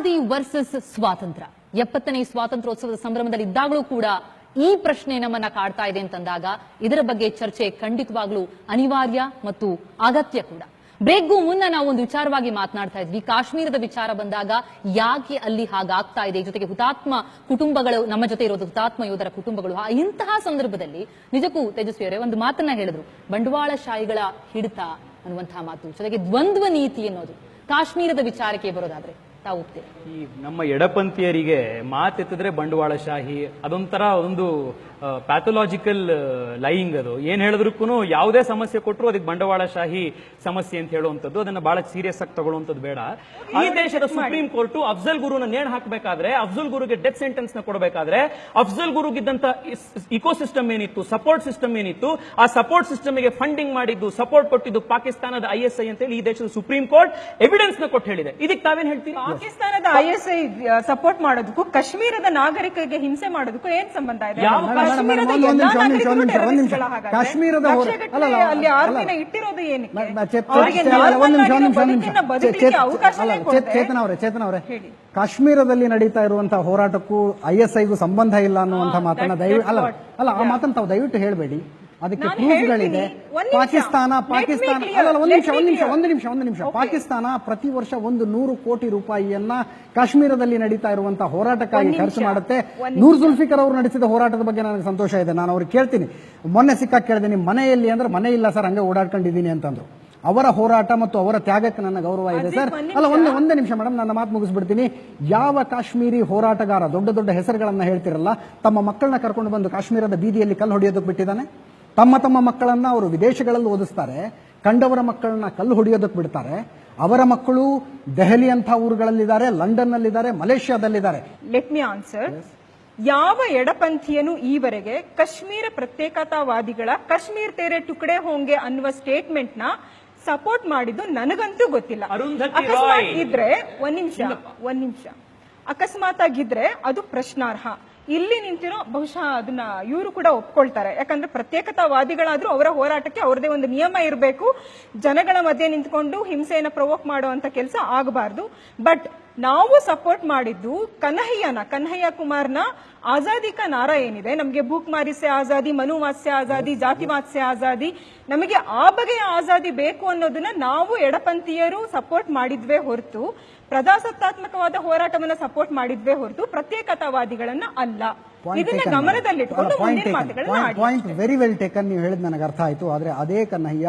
ಆಜಾದಿ versus ಸ್ವಾತಂತ್ರ್ಯ. ಎಪ್ಪತ್ತನೇ ಸ್ವಾತಂತ್ರ್ಯೋತ್ಸವದ ಸಂಭ್ರಮದಲ್ಲಿ ಇದ್ದಾಗಲೂ ಕೂಡ ಈ ಪ್ರಶ್ನೆ ನಮ್ಮನ್ನ ಕಾಡ್ತಾ ಇದೆ ಅಂತಂದಾಗ ಇದರ ಬಗ್ಗೆ ಚರ್ಚೆ ಖಂಡಿತವಾಗ್ಲೂ ಅನಿವಾರ್ಯ ಮತ್ತು ಅಗತ್ಯ ಕೂಡ. ಬ್ರೇಕ್ಗೂ ಮುನ್ನ ನಾವು ಒಂದು ವಿಚಾರವಾಗಿ ಮಾತನಾಡ್ತಾ ಇದ್ವಿ. ಕಾಶ್ಮೀರದ ವಿಚಾರ ಬಂದಾಗ ಯಾಕೆ ಅಲ್ಲಿ ಹಾಗಾಗ್ತಾ ಇದೆ? ಜೊತೆಗೆ ಹುತಾತ್ಮ ಕುಟುಂಬಗಳು, ನಮ್ಮ ಜೊತೆ ಇರೋದು ಹುತಾತ್ಮ ಯೋಧರ ಕುಟುಂಬಗಳು ಇಂತಹ ಸಂದರ್ಭದಲ್ಲಿ ನಿಜಕ್ಕೂ ತೇಜಸ್ವಿ ಅವರೇ ಒಂದು ಮಾತನ್ನ ಹೇಳಿದ್ರು. ಬಂಡವಾಳಶಾಹಿಗಳ ಹಿಡಿತ ಅನ್ನುವಂತಹ ಮಾತು. ಜೊತೆಗೆ ದ್ವಂದ್ವ ನೀತಿ ಅನ್ನೋದು. ಕಾಶ್ಮೀರದ ವಿಚಾರಕ್ಕೆ ಬರೋದಾದ್ರೆ ತಾವು ಒಪ್ತೀರಾ ಈ ನಮ್ಮ ಎಡಪಂಥೀಯರಿಗೆ ಮಾತೆತ್ತಿದ್ರೆ ಬಂಡವಾಳಶಾಹಿ ಅದೊಂಥರ ಒಂದು ಪ್ಯಾಥೊಲಾಜಿಕಲ್ ಲೈಯಿಂಗ್ ಅದು. ಏನ್ ಹೇಳಿದ್ರೂ ಯಾವುದೇ ಸಮಸ್ಯೆ ಕೊಟ್ಟರು ಅದಕ್ಕೆ ಬಂಡವಾಳಶಾಹಿ ಸಮಸ್ಯೆ ಅಂತ ಹೇಳುವಂಥದ್ದು. ಅದನ್ನ ಬಹಳ ಸೀರಿಯಸ್ ಆಗಿ ತಗೊಳ್ಳುವಂಥದ್ದು ಬೇಡ. ಈ ದೇಶದ ಸುಪ್ರೀಂ ಕೋರ್ಟ್ ಅಫ್ಜಲ್ ಗುರುನ ನೇಣ್ ಹಾಕಬೇಕಾದ್ರೆ ಅಫ್ಜಲ್ ಗುರುಗೆ ಡೆತ್ ಸೆಂಟೆನ್ಸ್ನ ಕೊಡಬೇಕಾದ್ರೆ ಅಫ್ಜಲ್ ಗುರುಗಿದ್ದಂತ ಇಕೋ ಸಿಸ್ಟಮ್ ಏನಿತ್ತು ಸಪೋರ್ಟ್ ಸಿಸ್ಟಮ್ ಏನಿತ್ತು ಆ ಸಪೋರ್ಟ್ ಸಿಸ್ಟಮ್ಗೆ ಫಂಡಿಂಗ್ ಮಾಡಿದ್ದು ಸಪೋರ್ಟ್ ಕೊಟ್ಟಿದ್ದು ಪಾಕಿಸ್ತಾನದ ಐ ಎಸ್ ಐ ಅಂತೇಳಿ ಈ ದೇಶದ ಸುಪ್ರೀಂ ಕೋರ್ಟ್ ಎವಿಡೆನ್ಸ್ನ ಕೊಟ್ಟು ಹೇಳಿದೆ. ಇದಕ್ಕೆ ತಾವೇನ್ ಹೇಳ್ತೀವಿ ಪಾಕಿಸ್ತಾನದ ಐ ಎಸ್ ಐ ಸಪೋರ್ಟ್ ಮಾಡೋದಕ್ಕೂ ಕಾಶ್ಮೀರದ ನಾಗರಿಕರಿಗೆ ಹಿಂಸೆ ಮಾಡೋದಕ್ಕೂ ಏನ್ ಸಂಬಂಧ ಇದೆ? ಕಾಶ್ಮೀರದ ಚೇತನ, ಅವರೇ ಚೇತನ ಅವರೇ. ಕಾಶ್ಮೀರದಲ್ಲಿ ನಡೀತಾ ಇರುವಂತಹ ಹೋರಾಟಕ್ಕೂ ಐ ಎಸ್ ಐಗೂ ಸಂಬಂಧ ಇಲ್ಲ ಅನ್ನುವಂತ ಮಾತನ್ನ ದಯವಿಟ್ಟು ಅಲ್ಲ. ಅಲ್ಲ ಆ. ಮಾತನ್ನ ತಾವು ದಯವಿಟ್ಟು ಹೇಳಬೇಡಿ. ಅದಕ್ಕೆ ಪ್ರೂಫ್ಗಳಿದೆ. ಪಾಕಿಸ್ತಾನ ಪಾಕಿಸ್ತಾನ. ಅಲ್ಲ ಒಂದು ನಿಮಿಷ ಒಂದು ನಿಮಿಷ. ಒಂದು ನಿಮಿಷ ಒಂದು ನಿಮಿಷ. ಪಾಕಿಸ್ತಾನ ಪ್ರತಿ ವರ್ಷ ಒಂದು ನೂರು ಕೋಟಿ ರೂಪಾಯಿಯನ್ನ ಕಾಶ್ಮೀರದಲ್ಲಿ ನಡೀತಾ ಇರುವಂತಹ ಹೋರಾಟಕ್ಕಾಗಿ ಖರ್ಚು ಮಾಡುತ್ತೆ. ನೂರ್ ಜುಲ್ಫಿಕರ್ ಅವರು ನಡೆಸಿದ ಹೋರಾಟದ ಬಗ್ಗೆ ನನಗೆ ಸಂತೋಷ ಇದೆ. ನಾನು ಅವ್ರಿಗೆ ಕೇಳ್ತೀನಿ. ಮೊನ್ನೆ ಸಿಕ್ಕಾಗ ಕೇಳಿದೆ ನಿಮ್ಮ ಮನೆಯಲ್ಲಿ ಅಂದ್ರೆ ಮನೆ ಇಲ್ಲ ಸರ್ ಹಂಗೆ ಓಡಾಡ್ಕೊಂಡಿದ್ದೀನಿ ಅಂತಂದ್ರು. ಅವರ ಹೋರಾಟ ಮತ್ತು ಅವರ ತ್ಯಾಗಕ್ಕೆ ನನ್ನ ಗೌರವ ಇದೆ ಸರ್. ಅಲ್ಲ ಒಂದು ಒಂದೇ ಒಂದೇ ನಿಮಿಷ ಮೇಡಮ್ ನನ್ನ ಮಾತು ಮುಗಿಸ್ಬಿಡ್ತೀನಿ. ಯಾವ ಕಾಶ್ಮೀರಿ ಹೋರಾಟಗಾರ ದೊಡ್ಡ ದೊಡ್ಡ ಹೆಸರುಗಳನ್ನ ಹೇಳ್ತಿರಲ್ಲ ತಮ್ಮ ಮಕ್ಕಳನ್ನ ಕರ್ಕೊಂಡು ಬಂದು ಕಾಶ್ಮೀರದ ಬೀದಿಯಲ್ಲಿ ಕಲ್ಲು ಹೊಡೆಯೋದಕ್ಕೆ ಬಿಟ್ಟಿದ್ದಾನೆ? ತಮ್ಮ ತಮ್ಮ ಮಕ್ಕಳನ್ನ ಅವರು ವಿದೇಶಗಳಲ್ಲಿ ಓದಿಸ್ತಾರೆ ಕಂಡವರ ಮಕ್ಕಳನ್ನ ಕಲ್ಲು ಹೊಡೆಯೋದಕ್ಕೆ ಬಿಡ್ತಾರೆ ಅವರ ಮಕ್ಕಳು ದೆಹಲಿ ಅಂತ ಊರುಗಳಲ್ಲಿದ್ದಾರೆ ಲಂಡನ್ನಲ್ಲಿದ್ದಾರೆ ಮಲೇಷ್ಯಾದಲ್ಲಿದ್ದಾರೆ. ಲೆಟ್ ಮಿ ಆನ್ಸರ್ ಯಾವ ಎಡಪಂಥೀಯನು ಈವರೆಗೆ ಕಾಶ್ಮೀರ ಪ್ರತ್ಯೇಕತಾವಾದಿಗಳ ಕಾಶ್ಮೀರ್ ತೇರೆ ಟುಕಡೆ ಹೋಂಗೆ ಅನ್ನುವ ಸ್ಟೇಟ್ಮೆಂಟ್ನ ಸಪೋರ್ಟ್ ಮಾಡಿದ್ದು ನನಗಂತೂ ಗೊತ್ತಿಲ್ಲ. ಅರುಂಧತಿ ಅಕಸ್ಮಾತ್ ರಾಯ್. ಇದ್ರೆ ಒಂದ್ ನಿಮಿಷ ಒಂದ್ ನಿಮಿಷ. ಅಕಸ್ಮಾತ್ ಆಗಿದ್ರೆ ಅದು ಪ್ರಶ್ನಾರ್ಹ. ಇಲ್ಲಿ ನಿಂತಿರೋ ಬಹುಶಃ ಅದನ್ನ ಇವರು ಕೂಡ ಒಪ್ಕೊಳ್ತಾರೆ. ಯಾಕಂದ್ರೆ ಪ್ರತ್ಯೇಕತಾವಾದಿಗಳಾದ್ರೂ ಅವರ ಹೋರಾಟಕ್ಕೆ ಅವ್ರದೇ ಒಂದು ನಿಯಮ ಇರಬೇಕು. ಜನಗಳ ಮಧ್ಯೆ ನಿಂತ್ಕೊಂಡು ಹಿಂಸೆಯನ್ನ ಪ್ರವೋಕ್ ಮಾಡುವಂತ ಕೆಲಸ ಆಗಬಾರ್ದು. ಬಟ್ ನಾವು ಸಪೋರ್ಟ್ ಮಾಡಿದ್ದು ಕನ್ಹಯ್ಯನ, ಕನ್ಹಯ್ಯ ಕುಮಾರ್ನ ಆಜಾದಿ ಕಾ ನಾರ ಏನಿದೆ ನಮಗೆ ಭೂಕ್ ಮಾರಿಸೆ ಆಜಾದಿ ಮನುವಾಸ್ಯ ಆಜಾದಿ ಜಾತಿವಾಸ್ಯ ಆಜಾದಿ. ನಮಗೆ ಆ ಬಗೆಯ ಆಜಾದಿ ಬೇಕು ಅನ್ನೋದನ್ನ ನಾವು ಎಡಪಂಥೀಯರು ಸಪೋರ್ಟ್ ಮಾಡಿದ್ವೇ ಹೊರತು ಪ್ರಜಾಸತ್ತಾತ್ಮಕವಾದ ಹೋರಾಟವನ್ನ ಸಪೋರ್ಟ್ ಮಾಡಿದ್ವೇ ಹೊರತು ಪ್ರತ್ಯೇಕತಾವಾದಿಗಳನ್ನ ಅಲ್ಲ. ಇದನ್ನ ಗಮನದಲ್ಲಿಟ್ಕೊಂಡು ಮುಂದಿನ ಮಾತುಗಳನ್ನ ಪಾಯಿಂಟ್ ವೆರಿ ವೆಲ್ ಟೇಕನ್ ನೀವು ಹೇಳಿದ್ ನನಗೆ ಅರ್ಥ ಆಯ್ತು. ಆದ್ರೆ ಅದೇ ಕನ್ನಯ್ಯ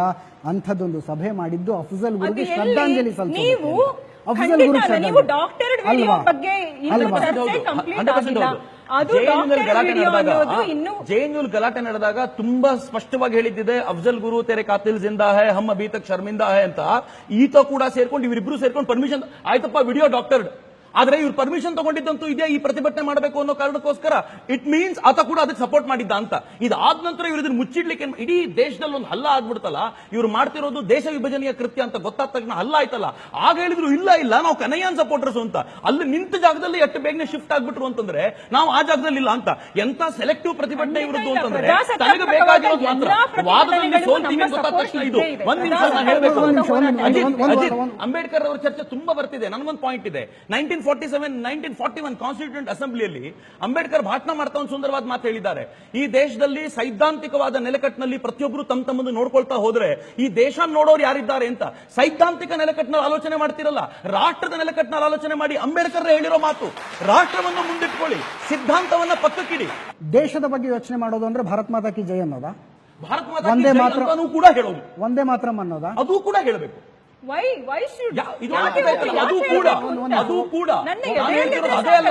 ಅಂಥದ್ದೊಂದು ಸಭೆ ಮಾಡಿದ್ದು ಅಫಜಲ್ ಗುರುಗೆ ಶ್ರದ್ಧಾಂಜಲಿ ಸಲ್ಲಿಸೋದಕ್ಕೆ. ನೀವು ಅಫ್ಜಲ್ ಖಂಡಿತ ನೀವು ಡಾಕ್ಟರ್ ವಿಡಿಯೋ ಬಗ್ಗೆ ಇನ್ನೂ ಅಲ್ವಾ? ಚರ್ಚೆ ಕಂಪ್ಲೀಟ್ ಆಗಿಲ್ಲ. JNU ಗಲಾಟೆ ನಡೆದಾಗ ಗಲಾಟೆ ನಡೆದಾಗ ತುಂಬಾ ಸ್ಪಷ್ಟವಾಗಿ ಹೇಳಿದ್ದಿದೆ ಅಫ್ಜಲ್ ಗುರು ತೆರೆ ಕಾತಿಲ್ ಜಿಂದಾ ಹೇ ಹಮ್ಮ ಬೀತಕ್ ಶರ್ಮಿಂದಾ ಹೈ ಅಂತ. ಈತ ಕೂಡ ಸೇರ್ಕೊಂಡು ಇವರಿಬ್ರು ಸೇರ್ಕೊಂಡು ಪರ್ಮಿಷನ್ ಆಯ್ತಪ್ಪ ವಿಡಿಯೋ ಡಾಕ್ಟರ್. ಆದ್ರೆ ಇವ್ರು ಪರ್ಮಿಷನ್ ತಗೊಂಡಿದ್ದಂತೂ ಇದೆ ಈ ಪ್ರತಿಭಟನೆ ಮಾಡಬೇಕು ಅನ್ನೋ ಕಾರಣಕ್ಕೋಸ್ಕರ ಇಟ್ ಮೀನ್ಸ್ ಆತ ಕೂಡ ಅದಕ್ಕೆ ಸಪೋರ್ಟ್ ಮಾಡಿದ್ದ ಅಂತ. ಇದಾದ ನಂತರ ಇವ್ರು ಇದನ್ನ ಮುಚ್ಚಿಡ್ಲಿಕ್ಕೆ ಇಡೀ ದೇಶದಲ್ಲಿ ಒಂದು ಹಲ್ಲ ಆಗ್ಬಿಡ್ತಲ್ಲ ಇವ್ರು ಮಾಡ್ತಿರೋದು ದೇಶ ವಿಭಜನೆಯ ಕೃತ್ಯ ಅಂತ ಗೊತ್ತಾದ ತಕ್ಷಣ ಹಲ್ಲ ಆಯ್ತಲ್ಲ. ಆಗ ಹೇಳಿದ್ರು ಇಲ್ಲ ಇಲ್ಲ ನಾವು ಕನಯ್ಯನ್ ಸಪೋರ್ಟರ್ಸ್ ಅಂತ. ಅಲ್ಲಿ ನಿಂತ ಜಾಗದಲ್ಲಿ ಎಷ್ಟು ಬೇಗನೆ ಶಿಫ್ಟ್ ಆಗ್ಬಿಟ್ರು ಅಂತಂದ್ರೆ ನಾವು ಆ ಜಾಗದಲ್ಲಿ ಇಲ್ಲ ಅಂತ. ಎಂತ ಸೆಲೆಕ್ಟಿವ್ ಪ್ರತಿಭಟನೆ ಇವ್ರದ್ದು ಅಂತಂದ್ರೆ ತನಗೆ ಬೇಕಾಗಿರೋದು ಮಾತ್ರ. ವಾದದಲ್ಲಿ ಸೋಲ್ತೀವಿ ಗೊತ್ತಾದ ತಕ್ಷಣ ಇದು. ಒಂದ್ ನಿಮಿಷ ಹೇಳ್ಬೇಕು. ಅಂಬೇಡ್ಕರ್ ಅವರ ಚರ್ಚೆ ತುಂಬಾ ಬರ್ತಿದೆ. ನನ್ಗೊಂದು ಪಾಯಿಂಟ್ ಇದೆ. Nineteen forty seven nineteen forty one constituent ಅಸೆಂಬ್ಲಿಯಲ್ಲಿ Ambedkar ಭಾಷಣ ಮಾಡ್ತಾ ಒಂದು ಸುಂದರವಾದ ಮಾತು ಹೇಳಿದ್ದಾರೆ. ಈ ದೇಶದಲ್ಲಿ ಸೈದ್ಧಾಂತಿಕವಾದ ನೆಲೆಕಟ್ಟಿನಲ್ಲಿ ಪ್ರತಿಯೊಬ್ಬರು ತಮ್ಮ ತಮ್ಮನ್ನು ನೋಡ್ಕೊಳ್ತಾ ಹೋದ್ರೆ ಈ ದೇಶ ನೋಡೋರು ಯಾರಿದ್ದಾರೆ ಅಂತ. ಸೈದ್ಧಾಂತಿಕ ನೆಲೆಕಟ್ಟಿನಲ್ಲಿ ಆಲೋಚನೆ ಮಾಡ್ತಿರಲ್ಲ? ರಾಷ್ಟ್ರದ ನೆಲೆಕಟ್ಟಿನಲ್ಲಿ ಆಲೋಚನೆ ಮಾಡಿ ಅಂಬೇಡ್ಕರ್ ಹೇಳಿರೋ ಮಾತು. ರಾಷ್ಟ್ರವನ್ನು ಮುಂದಿಟ್ಕೊಳ್ಳಿ ಸಿದ್ಧಾಂತವನ್ನ ಪಕ್ಕಕ್ಕಿಡಿ. ದೇಶದ ಬಗ್ಗೆ ಯೋಚನೆ ಮಾಡೋದು ಅಂದ್ರೆ ಭಾರತ್ ಮಾತಾ ಕಿ ಜಯ ಅನ್ನೋದಾ? ಭಾರತ ಮಾತಾ ಒಂದೇ ಮಾತ್ರ- ಕೂಡ ಹೇಳೋದು. ಒಂದೇ ಮಾತ್ರ ಅನ್ನೋದಾ? ಅದು ಕೂಡ ಹೇಳಬೇಕು. ವೈ ವೈ ಅದು ಕೂಡ. ಅದು ಕೂಡ. ಅದೇ ಅಲ್ಲ.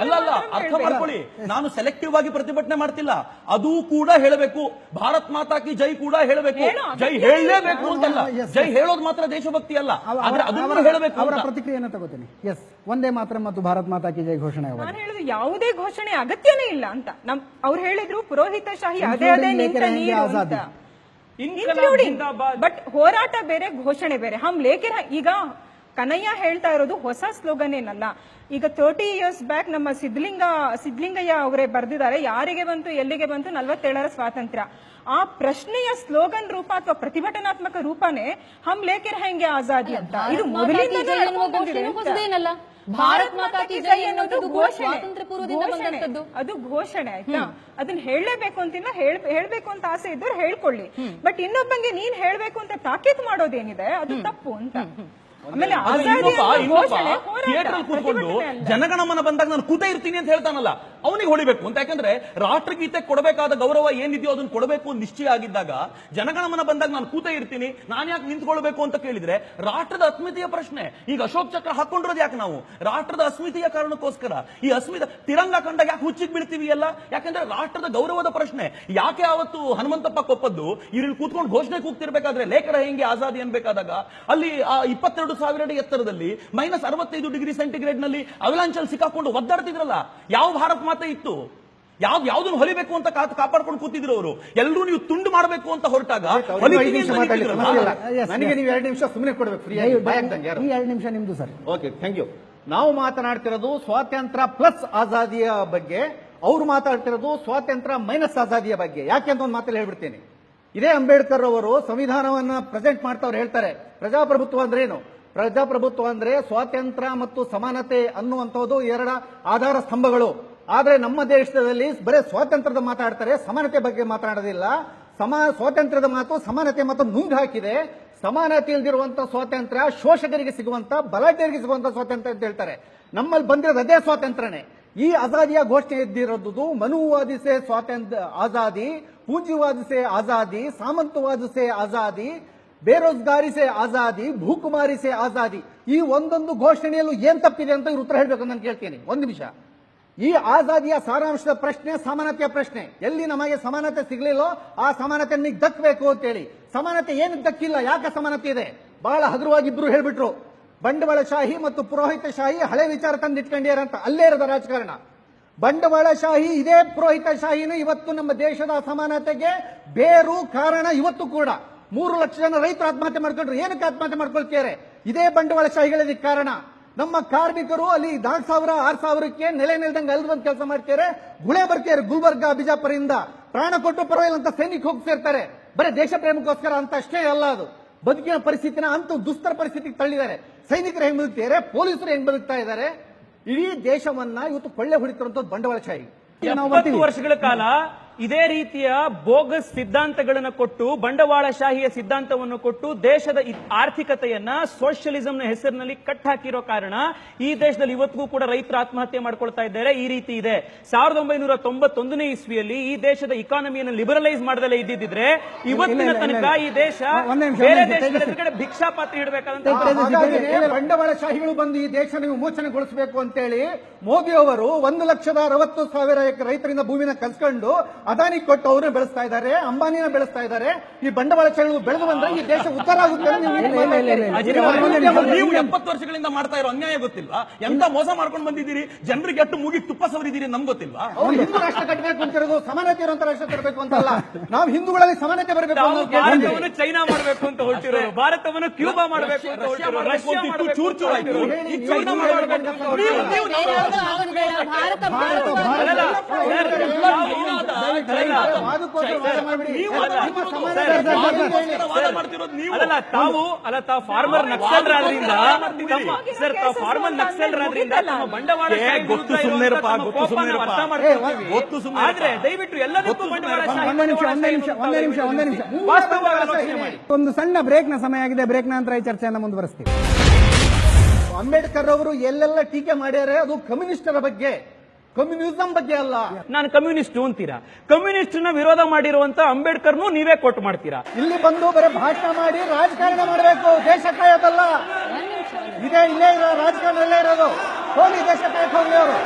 ಅಲ್ಲ ಅಲ್ಲ ಅರ್ಥ? ಮಾಡ್ಕೊಳ್ಳಿ. ನಾನು ಸೆಲೆಕ್ಟಿವ್ ಆಗಿ ಪ್ರತಿಭಟನೆ ಮಾಡ್ತಿಲ್ಲ. ಅದು ಕೂಡ ಹೇಳಬೇಕು. ಭಾರತ್ ಮಾತಾ ಕಿ ಜೈ ಕೂಡ ಹೇಳಬೇಕು. ಹೇಳೋ, ಜೈ ಹೇಳಲೇಬೇಕು ಅಂತಲ್ಲ. ಜೈ ಹೇಳೋದು ಮಾತ್ರ ದೇಶಭಕ್ತಿ ಅಲ್ಲ ಆದ್ರೆ ಅವರ- ಅದನ್ನು ಹೇಳಬೇಕು ಅವರ ಪ್ರತಿಕ್ರಿಯೆ ಪ್ರತಿಕ್ರಿಯೆಯನ್ನು ತಗೋತೀನಿ. ಎಸ್ ಒಂದೇ ಮಾತ್ರ ಮತ್ತು ಭಾರತ್ ಮಾತಾ ಕಿ ಜೈ ಘೋಷಣೆ. ನಾನು ಹೇಳುದು ಯಾವುದೇ ಘೋಷಣೆ ಅಗತ್ಯನೇ ಇಲ್ಲ ಅಂತ. ನಮ್ ಅವ್ರು ಹೇಳಿದ್ರು ಪುರೋಹಿತ ಶಾಹಿ ಅದೇ ಅದೇ ನಿಂತ ನೀರು ಇನ್ಕ್ಲೂಡಿಂಗ್ ಜಿಂದಾಬಾದ್. ಬಟ್ ಹೋರಾಟ ಬೇರೆ ಘೋಷಣೆ ಬೇರೆ ಹಮ್ ಲೇಖನ ಈಗ ಕನಯ್ಯ ಹೇಳ್ತಾ ಇರೋದು ಹೊಸ ಸ್ಲೋಗನ್ ಏನಲ್ಲ ಈಗ ತರ್ಟಿ ಇಯರ್ಸ್ ಬ್ಯಾಕ್ ನಮ್ಮ ಸಿದ್ಲಿಂಗ ಸಿದ್ಲಿಂಗಯ್ಯ ಅವರೇ ಬರೆದಿದ್ದಾರೆ. ಯಾರಿಗೆ ಬಂತು ಎಲ್ಲಿಗೆ ಬಂತು? ನಲವತ್ತೇಳರ ಸ್ವಾತಂತ್ರ್ಯ. ಆ ಪ್ರಶ್ನೆಯ ಸ್ಲೋಗನ್ ರೂಪ ಅಥವಾ ಪ್ರತಿಭಟನಾತ್ಮಕ ರೂಪನೇ ಹಮ್ ಲೇಖರ್ ಹೆಂಗೆ ಆಜಾದಿ ಅಂತ. ಇದು ಭಾರತ್ ಮಾತಾ ಕಿ ಜೈ ಅನ್ನೋದು ಸ್ವಾತಂತ್ರ್ಯ ಪೂರ್ವದಿಂದ ಬಂದಂತದ್ದು ಅದು ಘೋಷಣೆ ಆಯ್ತಾ? ಅದನ್ನ ಹೇಳಲೇಬೇಕು ಅಂತಿಲ್ಲ ಹೇಳ್ ಹೇಳ್ಬೇಕು ಅಂತ ಆಸೆ ಇದ್ದವ್ರು ಹೇಳ್ಕೊಳ್ಳಿ. ಬಟ್ ಇನ್ನೊಬ್ಬಂಗೆ ನೀನ್ ಹೇಳ್ಬೇಕು ಅಂತ ತಾಕೀತ್ ಮಾಡೋದೇನಿದೆ ಅದು ತಪ್ಪು ಅಂತ. ಆಮೇಲೆ ಆಜಾದಿ ಇನ್ನೊಬ್ಬ ಅನ್ನೋ ಇನ್ನೊಬ್ಬ ಘೋಷಣೆ ಹೋರಾಟ, ಥಿಯೇಟರ್ ಕೂತ್ಕೊಂಡು ಪ್ರತಿಭಟನೆ ಅಲ್ಲ. ಜನಗಣಮನ ಬಂದಾಗ ನಾನು ಕೂತ ಇರ್ತೀನಿ ಅಂತ ಹೇಳ್ತಾನಲ್ಲ ಅವನಿಗೆ ಹೊಳಿಬೇಕು. ಅಂತ ಯಾಕಂದ್ರೆ ರಾಷ್ಟ್ರಗೀತೆ ಕೊಡಬೇಕಾದ ಗೌರವ ಏನಿದೆಯೋ ಅದನ್ನ ಕೊಡಬೇಕು ಅಂತ ನಿಶ್ಚಯ ಆಗಿದ್ದಾಗ ಜನಗಣಮನ ಬಂದಾಗ ನಾನು ಕೂತೇ ಇರ್ತೀನಿ ನಾನು ಯಾಕೆ ನಿಂತ್ಕೊಳ್ಬೇಕು ಅಂತ ಕೇಳಿದ್ರೆ ರಾಷ್ಟ್ರದ ಅಸ್ಮಿತೆಯ ಪ್ರಶ್ನೆ. ಈಗ ಅಶೋಕ್ ಚಕ್ರ ಹಾಕೊಂಡಿರೋದು ಯಾಕೆ ನಾವು? ರಾಷ್ಟ್ರದ ಅಸ್ಮಿತೆಯ ಕಾರಣಕ್ಕೋಸ್ಕರ. ಈ ಅಸ್ಮಿತ ತಿರಂಗ ಕಂಡಾಗ ಯಾಕೆ ಹುಚ್ಚಿಗೆ ಬೀಳ್ತೀವಿ ಎಲ್ಲ? ಯಾಕಂದ್ರೆ ರಾಷ್ಟ್ರದ ಗೌರವದ ಪ್ರಶ್ನೆ. ಯಾಕೆ ಅವತ್ತು ಹನುಮಂತಪ್ಪ ಕೊಪ್ಪದ್ದು? ಇಲ್ಲಿ ಕೂತ್ಕೊಂಡು ಘೋಷಣೆ ಕೂಗ್ತಿರ್ಬೇಕಾದ್ರೆ ಲೇಖರ ಹೆಂಗೆ ಆಜಾದಿ ಅನ್ಬೇಕಾದಾಗ ಅಲ್ಲಿ ಆ ಇಪ್ಪತ್ತೆರಡು ಸಾವಿರ ಅಡಿ ಎತ್ತರದಲ್ಲಿ ಮೈನಸ್ ಅರವತ್ತೈದು ಡಿಗ್ರಿ ಸೆಂಟಿಗ್ರೇಡ್ನಲ್ಲಿ ಅವಲಾಂಚಲ್ ಸಿಕ್ಕಾಕೊಂಡು ಒದ್ದಾಡ್ತಿದ್ರಲ್ಲ? ಯಾವ ಭಾರತ ಮಾತ್ರ ಇತ್ತು? ಯಾವ್ದು ಯಾವ್ದನ್ನು ಹೊಲಿಬೇಕು ಅಂತ ಕಾತ್ ಕಾಪಾಡ್ಕೊಂಡು ಕೂತಿದ್ರು ಅವರು? ಎಲ್ಲರೂ ನೀವು ತುಂಡು ಮಾಡಬೇಕು ಅಂತ ಹೊರಟಾಗ ನನಗೆ ನೀವು ಎರಡು ನಿಮಿಷ ಸುಮ್ಮನೆ ಕೊಡಬೇಕು ಈ ಎರಡು ನಿಮಿಷ ನಿಮ್ದು ಸರ್. ಓಕೆ ಥ್ಯಾಂಕ್ ಯು ನಾವು ಮಾತನಾಡ್ತಿರೋದು ಸ್ವಾತಂತ್ರ್ಯ ಪ್ಲಸ್ ಆಜಾದಿಯ ಬಗ್ಗೆ. ಅವ್ರು ಮಾತಾಡ್ತಿರೋದು ಸ್ವಾತಂತ್ರ್ಯ ಮೈನಸ್ ಆಜಾದಿಯ ಬಗ್ಗೆ. ಯಾಕೆ ಅಂತ ಒಂದು ಮಾತಲ್ಲಿ ಹೇಳ್ಬಿಡ್ತೇನೆ. ಇದೇ ಅಂಬೇಡ್ಕರ್ ಅವರು ಸಂವಿಧಾನವನ್ನ ಪ್ರೆಸೆಂಟ್ ಮಾಡ್ತವ್ರು ಹೇಳ್ತಾರೆ. ಪ್ರಜಾಪ್ರಭುತ್ವ ಅಂದ್ರೆ ಏನು? ಪ್ರಜಾಪ್ರಭುತ್ವ ಅಂದ್ರೆ ಸ್ವಾತಂತ್ರ್ಯ ಮತ್ತು ಸಮಾನತೆ ಅನ್ನುವಂಥದ್ದು ಎರಡ ಆಧಾರ ಸ್ತಂಭಗಳು. ಆದರೆ ನಮ್ಮ ದೇಶದಲ್ಲಿ ಬರೀ ಸ್ವಾತಂತ್ರ್ಯದ ಮಾತಾಡ್ತಾರೆ ಸಮಾನತೆ ಬಗ್ಗೆ ಮಾತನಾಡೋದಿಲ್ಲ ಸಮ, ಸ್ವಾತಂತ್ರ್ಯದ ಮಾತು, ಸಮಾನತೆ ಮಾತು ನುಂಗ್ ಹಾಕಿದೆ. ಸಮಾನತೆ ಇಲ್ದಿರುವಂತಹ ಸ್ವಾತಂತ್ರ್ಯ ಶೋಷಕರಿಗೆ ಸಿಗುವಂತ, ಬಲಾಢ್ಯರಿಗೆ ಸಿಗುವಂತ ಸ್ವಾತಂತ್ರ್ಯ ಅಂತ ಹೇಳ್ತಾರೆ. ನಮ್ಮಲ್ಲಿ ಬಂದಿರೋದು ಅದೇ ಸ್ವಾತಂತ್ರ್ಯನೇ. ಈ ಆಜಾದಿಯ ಘೋಷಣೆ ಎದ್ದಿರೋದು ಮನುವಾದಿಸೆ ಸ್ವಾತಂತ್ರ್ಯ, ಆಜಾದಿ ಪೂಂಜಿವಾದಿಸೆ ಆಜಾದಿ, ಸಾಮಂತವಾದಿಸೆ ಆಜಾದಿ ಬೇರೋಜ್ಗಾರಿ ಸೇ ಆಜಾದಿ ಭೂಕುಮಾರಿ ಸೇ ಆಜಾದಿ, ಈ ಒಂದೊಂದು ಘೋಷಣೆಯಲ್ಲೂ ಏನ್ ತಪ್ಪಿದೆ ಅಂತ ಇವ್ರು ಉತ್ತರ ಹೇಳಬೇಕು ನಾನು ಕೇಳ್ತೀನಿ. ಒಂದು ನಿಮಿಷ. ಈ ಆಜಾದಿಯ ಸಾರಾಂಶದ ಪ್ರಶ್ನೆ ಸಮಾನತೆಯ ಪ್ರಶ್ನೆ. ಎಲ್ಲಿ ನಮಗೆ ಸಮಾನತೆ ಸಿಗಲಿಲ್ಲೋ ಆ ಸಮಾನತೆ ನಿಮಗೆ ದಕ್ಕಬೇಕು ಅಂತೇಳಿ ಸಮಾನತೆ ಏನು ದಕ್ಕಿಲ್ಲ, ಯಾಕೆ ಸಮಾನತೆ ಇದೆ? ಬಹಳ ಹಗುರವಾಗಿ ಇಬ್ರು ಹೇಳ್ಬಿಟ್ರು. ಬಂಡವಾಳಶಾಹಿ ಮತ್ತು ಪುರೋಹಿತಶಾಹಿ ಹಳೆ ವಿಚಾರ ತಂದಿಟ್ಕೊಂಡಿದ್ದಾರೆ ಅಂತ ಅಲ್ಲೇ ಇರೋದ ರಾಜಕಾರಣ. ಬಂಡವಾಳಶಾಹಿ, ಇದೇ ಪುರೋಹಿತಶಾಹಿನೂ ಇವತ್ತು ನಮ್ಮ ದೇಶದ ಅಸಮಾನತೆಗೆ ಬೇರು ಕಾರಣ ಇವತ್ತು ಕೂಡ. ಮೂರು ಲಕ್ಷ ಜನ ರೈತರು ಆತ್ಮಹತ್ಯೆ ಮಾಡ್ಕೊಂಡ್ರು. ಏನಕ್ಕೆ ಆತ್ಮಹತ್ಯೆ ಮಾಡ್ಕೊಳ್ತಾರೆ ಇದೇ ಬಂಡವಾಳಶಾಹಿಗಳದಕ್ಕೆ ಕಾರಣ. ನಮ್ಮ ಕಾರ್ಮಿಕರು ಅಲ್ಲಿ ನಾಲ್ಕು ಸಾವಿರ, ಆರು ಸಾವಿರಕ್ಕೆ ನೆಲೆ ನಿಲ್ದಂಗೆ ಅಲ್ಲಿ ಬಂದು ಕೆಲಸ ಮಾಡ್ತಾರೆ ಗುಳೆ ಬರ್ತಾರೆ ಗುಲ್ಬರ್ಗ, ಬಿಜಾಪುರದಿಂದ. ಪ್ರಾಣ ಕೊಟ್ಟು ಪರವಾಗಿಲ್ಲ ಅಂತ ಸೈನಿಕ ಹೋಗಿ ಸೇರ್ತಾರೆ. ಬರೀ ದೇಶ ಪ್ರೇಮಕ್ಕೋಸ್ಕರ ಅಂತ ಅಷ್ಟೇ ಅಲ್ಲ ಅದು. ಬದುಕಿನ ಪರಿಸ್ಥಿತಿನ ಅಂತ ದುಸ್ತರ ಪರಿಸ್ಥಿತಿಗೆ ತಳ್ಳಿದ್ದಾರೆ. ಸೈನಿಕರು ಹೆಂಗ್ ಬದುಕ್ತಿದ್ದಾರೆ ಪೊಲೀಸರು ಹೆಂಗ್ ಬದುಕ್ತಾ ಇದ್ದಾರೆ? ಇಡೀ ದೇಶವನ್ನ ಇವತ್ತು ಕೊಳ್ಳೆ ಹೊಡಿತಿರುವಂತ ಬಂಡವಾಳಶಾಹಿ ಶಾಹಿ. ವರ್ಷಗಳ ಕಾಲ ಇದೇ ರೀತಿಯ ಬೋಗಸ್ ಸಿದ್ಧಾಂತಗಳನ್ನು ಕೊಟ್ಟು ಬಂಡವಾಳಶಾಹಿಯ ಸಿದ್ಧಾಂತವನ್ನು ಕೊಟ್ಟು ದೇಶದ ಆರ್ಥಿಕತೆಯನ್ನ ಸೋಷಿಯಲಿಸಂನ ಹೆಸರಿನಲ್ಲಿ ಕಟ್ ಹಾಕಿರೋ ಕಾರಣ ಈ ದೇಶದಲ್ಲಿ ಇವತ್ತಿಗೂ ಕೂಡ ರೈತರು ಆತ್ಮಹತ್ಯೆ ಮಾಡ್ಕೊಳ್ತಾ ಇದ್ದಾರೆ ಈ ರೀತಿ ಇದೆ. ಸಾವಿರದ ಒಂಬೈನೂರ ತೊಂಬತ್ತೊಂದನೇ ಇಸ್ವಿಯಲ್ಲಿ ಈ ದೇಶದ ಇಕಾನಮಿಯನ್ನು ಲಿಬರಲೈಸ್ ಮಾಡದಲ್ಲೇ ಇದ್ದಿದ್ರೆ ಇವತ್ತಿನ ತನಕ ಈ ದೇಶ ಬೇರೆ ದೇಶದ. ಎದುರುಗಡೆ ಭಿಕ್ಷಾಪಾತ್ರೆ ಇಡಬೇಕಾದಂತ ಬಂಡವಾಳಶಾಹಿಗಳು ಬಂದು ಈ ದೇಶ ವಿಮೋಚನೆಗೊಳಿಸಬೇಕು ಅಂತೇಳಿ ಮೋದಿ ಅವರು ಒಂದು ಲಕ್ಷದ ಅರವತ್ತು ಸಾವಿರ ಎಕರೆ ರೈತರಿಂದ ಭೂಮಿನ ಕಲ್ಸ್ಕೊಂಡು ಅದಾನಿ ಕೊಟ್ಟು ಅವ್ರನ್ನ ಬೆಳೆಸ್ತಾ ಇದ್ದಾರೆ ಅಂಬಾನಿನ ಬೆಳೆಸ್ತಾ ಇದ್ದಾರೆ ಈ ಬಂಡವಾಳ ಚಳವಳಿ ಬೆಳೆದು ಬಂದ್ರೆ ಈ ದೇಶ ಉತ್ತರ ಆಗುತ್ತೆ ಅಂತ ನೀವು ಎಪ್ಪತ್ತು ವರ್ಷಗಳಿಂದ ಮಾಡ್ತಾ ಇರೋ ಅನ್ಯಾಯ ಗೊತ್ತಿಲ್ವಾ ಎಂತ ಮೋಸ ಮಾಡ್ಕೊಂಡು ಬಂದಿದ್ದೀರಿ ಜನರಿಗೆ ಎಷ್ಟು ಮುಗಿ ತುಪ್ಪ ಸವರಿದ್ದೀರಿ ನಮ್ಗೆ ಗೊತ್ತಿಲ್ವಾ ಅವ್ರು ಹಿಂದೂ ರಾಷ್ಟ್ರ ಕಟ್ಟಬೇಕು ಅಂತಿರೋದು ಸಮಾನತೆ ಇರುವಂತ ರಾಷ್ಟ್ರ ತರಬೇಕು ಅಂತಲ್ಲ ನಾವು ಹಿಂದೂಗಳಲ್ಲಿ ಸಮಾನತೆ ಬರಬೇಕು ಚೈನಾ ಮಾಡಬೇಕು ಅಂತ ಹೊರಟಿರೋ ಭಾರತವನ್ನು ಕ್ಯೂಬಾ ಮಾಡಬೇಕು ಅಂತ ಹೊರಟಿರೋ ಚೂರ್ ಚೂರ್ ಆಯ್ತು. ಚೈನಾ ಮಾಡ್ಬೇಕು ಅಲ್ಲಲ್ಲ ತಾವು ಅಲ್ಲ ತಾವು ಫಾರ್ಮರ್ ನಕ್ಸಲರಾದ್ರಿಂದ ಸರ್ ತಾವು ಫಾರ್ಮರ್ ನಕ್ಸಲರಾದ್ರಿಂದ ರಾದ್ರಿಂದ ಬಂಡವಾಳ ಗೊತ್ತು ಗೊತ್ತು. ಅರ್ಥ. ಗೊತ್ತು ಆದ್ರೆ ದಯವಿಟ್ಟು ಎಲ್ಲದಕ್ಕೂ ಬಂಡವಾಳ ಒಂದೇ ನಿಮಿಷ ಒಂದೇ ನಿಮಿಷ ಒಂದೇ ನಿಮಿಷ ಒಂದೇ ನಿಮಿಷ. ವಾಸ್ತವವಾಗಿ ಒಂದು ಸಣ್ಣ ಬ್ರೇಕ್ನ ಸಮಯ ಆಗಿದೆ. ಬ್ರೇಕ್ ನಂತರ ಈ ಚರ್ಚೆಯನ್ನು ಮುಂದುವರಿಸ್ತೀವಿ. ಅಂಬೇಡ್ಕರ್ ಅವರು ಎಲ್ಲೆಲ್ಲ ಟೀಕೆ ಮಾಡ್ಯಾರೆ? ಅದು ಕಮ್ಯುನಿಸ್ಟರ ಬಗ್ಗೆ. ಕಮ್ಯುನಿಸಂ ಬಗ್ಗೆ ಅಲ್ಲ. ನಾನು ಕಮ್ಯುನಿಸ್ಟ್ ಅಂತೀರಾ? ಕಮ್ಯುನಿಸ್ಟ್ನ ವಿರೋಧ ಮಾಡಿರುವಂತ ಅಂಬೇಡ್ಕರ್ನು ನೀವೇ ಕೊಟ್ಟು ಮಾಡ್ತೀರಾ? ಇಲ್ಲಿ ಬಂದು ಬರೀ ಭಾಷಣ ಮಾಡಿ ರಾಜಕಾರಣ ಮಾಡಬೇಕು ದೇಶ ಕಾಯೋದಲ್ಲ. ಇದೇ ಇಲ್ಲೇ ಇರೋ ರಾಜಕಾರಣ ಇಲ್ಲೇ ಇರೋದು. ಹೋಗಿ ದೇಶ ಕಾಯಕ್ ಹೋಗ್ಲಿ ಅವರು.